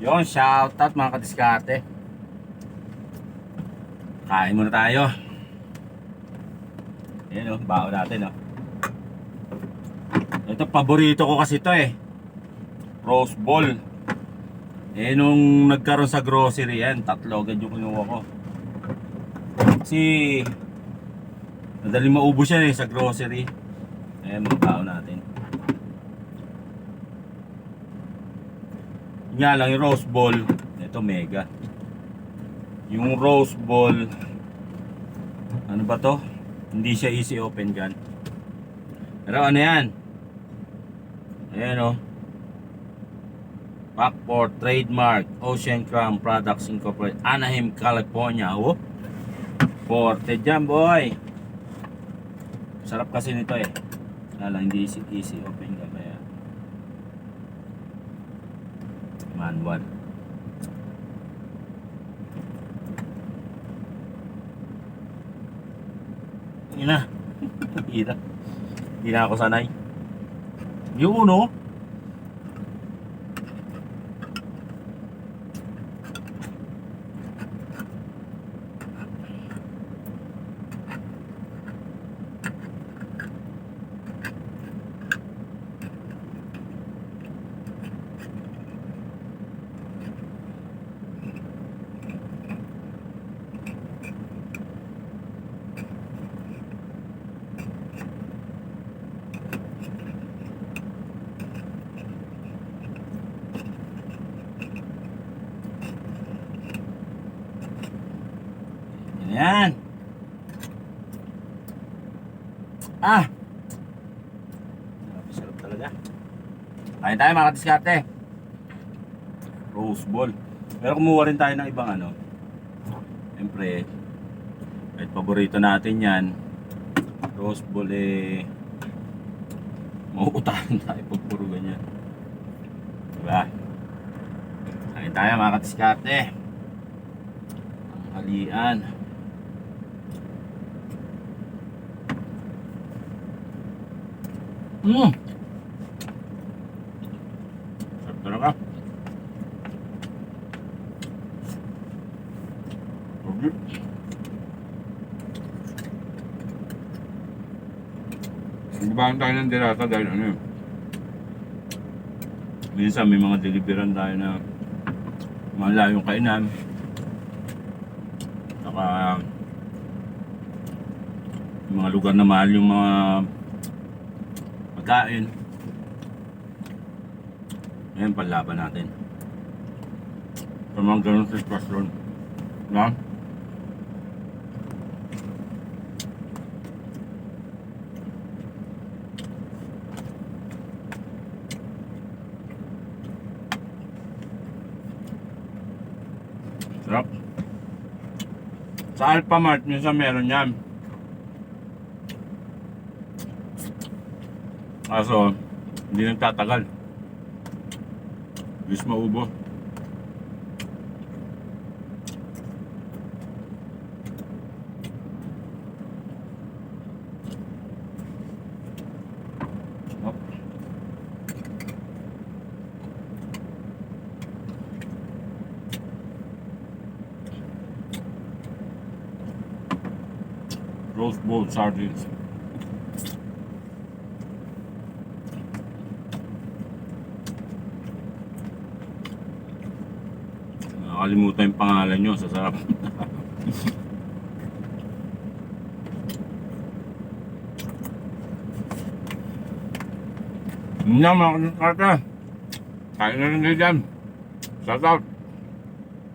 Yon, shoutout mga kadiskarte. Kain muna tayo. Ayan o, bao natin o. Ito, paborito ko kasi ito eh. Rose ball. Eh, nung nagkaroon sa grocery yan, tatlo agad yung kinuha ko. Kasi, madaling maubos yan eh sa grocery. Ayan, mga bao natin. Yun Nga lang yung rose ball, ito mega. Yung rose ball, ano ba to? Hindi siya easy open gun. Pero ano yan? Ayan o. Packport Trademark Ocean Crown Products Incorporated Anaheim, California. Oh. Forte dyan boy. Sarap kasi nito eh. Kaya lang hindi easy, easy open gun. Kaya manual. Yun na. Hindi na. Hindi na ako sanay. Yung uno. Yan. Ah. Sarap talaga. Kain tayo mga kadiskarte. Rose ball. Pero kumuha rin tayo ng ibang ano. Siyempre, kahit paborito natin yan, rose ball eh, mauutahan tayo pag puro ganyan. Diba? Kain tayo mga kadiskarte. Ang halian. Mm. Sarap talaga. Sarap. Nagbahan tayo ng dirata dahil ano yun. Minsan may mga deliveran tayo na malayong kainan. Saka mga lugar na mahal yung mga pagkain. Ngayon, panlaban natin. Sa mga ganun sitwasyon. Na? Sarap. Sa Alphamart, minsan meron yan. Kaso, hindi nagtatagal. Bilis maubo. Roast bowl sardines. Nakakalimutan yung pangalan nyo sa sarap. Yun na mga kata. Kain na rin dyan. Shout out.